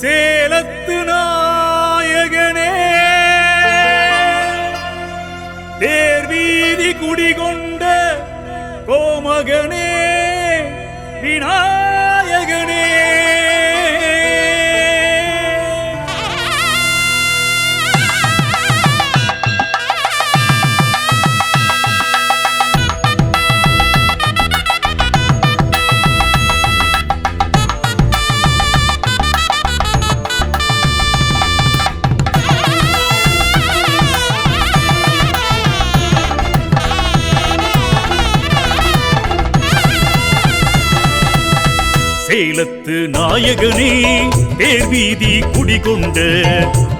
சேலத்து நாயகனே. தேர்வீதி குடிகொண்ட கோமகனே விநாயகனே. சேலத்து நாயகனே தேர்வீதி குடிகொண்ட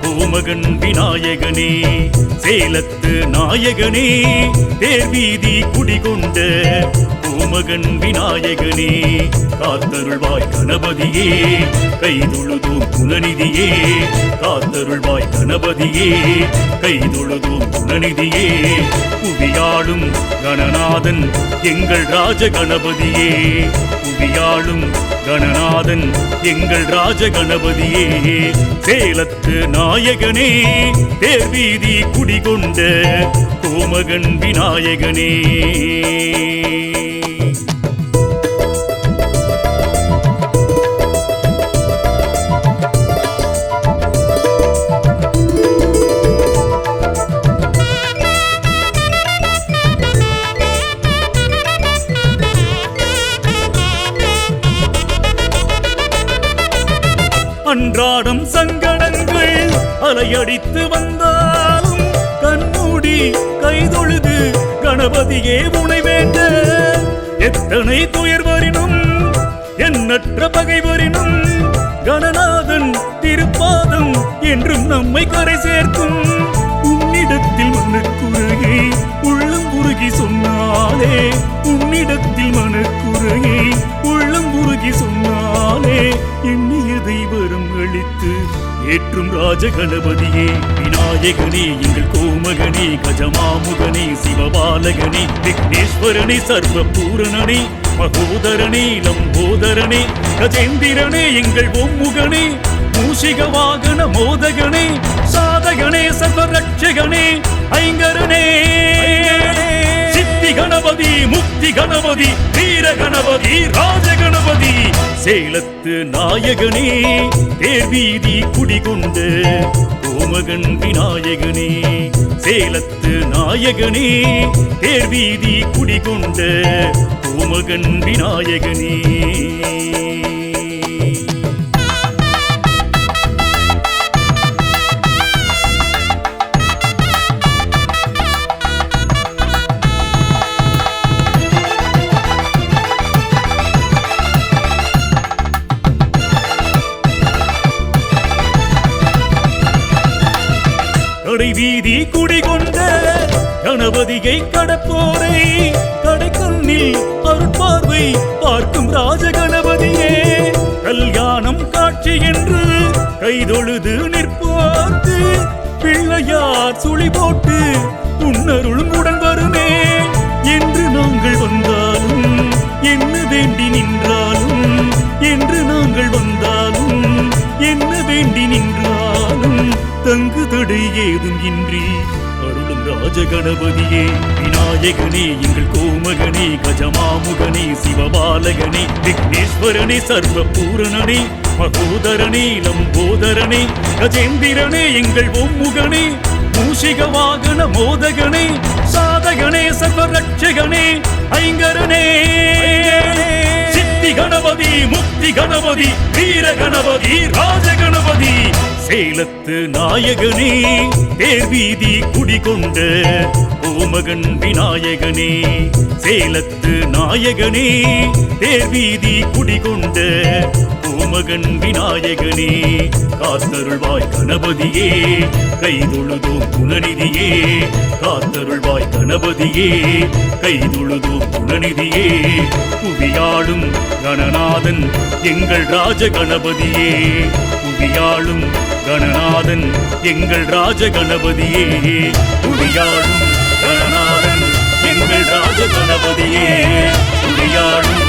பூமகன் விநாயகனே. சேலத்து நாயகனே தேர்வீதி குடிகொண்ட பூமகன் விநாயகனே காத்தருள்வாய் கணபதியே கைதொழுதும் குணநிதியே காத்தருள்வாய் கணபதியே கைதொழுதும் குணநிதியே புவியாளும் கணநாதன் எங்கள் ராஜ கணபதியே புவியாளும் கணநாதன் எங்கள் ராஜ கணபதியே சேலத்து நாயகனே தேர்வீதி குடிகொண்ட கோமகன் விநாயகனே. அன்றாடம் சங்கடங்கள் அலையடித்து வந்தாலும் கண்மூடி கைதொழுது கணபதியே உனை வேண்ட. எத்தனை துயர் வரினும் எண்ணற்ற பகை வரினும் கணநாதன் திருப்பாதம் என்றும் நம்மை கரை சேர்க்கும். உன்னிடத்தில் மனக்குருகி உள்ளம் உருகி சொன்னாலே உன்னிடத்தில் மனக்குருகி உள்ளம் உருகி சொன்ன ஏற்றும் ராஜகணபதியே விநாயகனே எங்கள் கோமகனே கஜமாமுகனே சிவபாலகனே விக்னேஸ்வரனே சர்வ பூரணனே மகோதரனே லம்போதரனே கஜேந்திரனே எங்கள் ஒம்முகனே மூஷிக வாகன மோதகனே சாதகனே சர்வரட்சகனே ஐங்கரனே. சித்தி கணபதி முக்தி கணபதி வீர கணபதி ராஜ கணபதி சேலத்து நாயகனே தேர்வீதி குடிகொண்டு கோமகன் விநாயகனே. சேலத்து நாயகனே தேர்வீதி குடிகொண்டு கோமகன் விநாயகனே. கடை வீதி குடிகொண்ட கணபதியை கடப்போரை கடைக்கண்ணில் அருட்பார்வை பார்க்கும் ராஜ கணபதியே கல்யாணம் காட்சி என்று கைதொழுது நிற்பார்த்து பிள்ளையார் சுழி போட்டு உன்னருளும் உடன் வருமே. என்று நாங்கள் வந்தாலும் என்ன வேண்டி நின்றாலும்? என்று நாங்கள் வந்தாலும் என்ன வேண்டி நின்றாலும்? தங்கு தடை ஏதும் இன்றி. அருளும் ராஜகணபதியே விநாயகனே எங்கள் கோமகனே கஜமாமுகனே சிவபாலகனே விக்னேஸ்வரனே சர்வ பூரணனே மகோதரனே லம்போதரனே கஜேந்திரனே எங்கள் ஒம்முகனே மூஷிக வாகன மோதகனே சாதகனே சர்வரட்சகனே ஐங்கரனே. சித்தி கணபதி முக்தி கணபதி வீர கணபதி ராஜ கணபதி. சேலத்து நாயகனே தேர்வீதி குடிகொண்ட ஓமகன் விநாயகனே. சேலத்து நாயகனே தேர்வீதி குடிகொண்ட மகன் விநாயகனே காத்தருள்வாய் கணபதியே கைதொழுதோம் குணநிதியே காத்தருள்வாய் கணபதியே கைதொழுதோம் குணநிதியே புவியாளும் கணநாதன் எங்கள் ராஜ கணபதியே புவியாளும் கணநாதன் எங்கள் ராஜ கணபதியே புவியாளும் கணநாதன் எங்கள் ராஜ கணபதியே புவியாளும்